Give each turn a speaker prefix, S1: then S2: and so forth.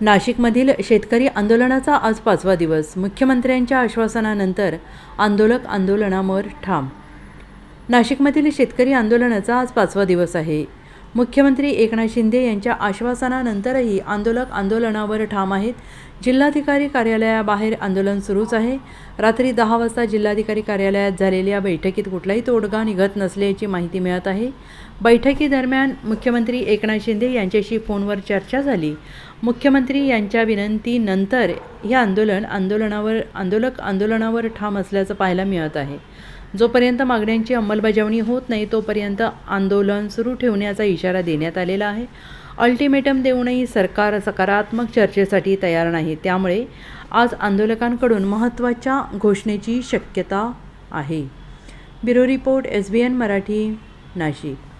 S1: नाशिकमधील शेतकरी आंदोलनाचा आज पाचवा दिवस. मुख्यमंत्र्यांच्या आश्वासनानंतर आंदोलक आंदोलनावर ठाम. नाशिकमधील शेतकरी आंदोलनाचा आज पाचवा दिवस आहे. मुख्यमंत्री एकनाथ शिंदे यांच्या आश्वासनानंतरही आंदोलक आंदोलनावर ठाम आहेत. जिल्हाधिकारी कार्यालयाबाहेर आंदोलन सुरूच आहे. रात्री दहा वाजता जिल्हाधिकारी कार्यालयात झालेल्या बैठकीत कुठलाही तोडगा निघत नसल्याची माहिती मिळत आहे. बैठकीदरम्यान मुख्यमंत्री एकनाथ शिंदे यांच्याशी फोनवर चर्चा झाली. मुख्यमंत्री यांच्या विनंतीनंतर हे आंदोलन आंदोलनावर आंदोलक आंदोलनावर ठाम असल्याचं पाहायला मिळत आहे. जोपर्यंत मागण्यांची अंमलबजावणी होत नाही तोपर्यंत आंदोलन सुरू ठेवण्याचा इशारा देण्यात आलेला आहे. अल्टिमेटम देऊनही सरकार सकारात्मक चर्चेसाठी तयार नाही. त्यामुळे आज आंदोलकांकडून महत्त्वाच्या घोषणेची शक्यता आहे. Bureau report S B N Marathi Nashik.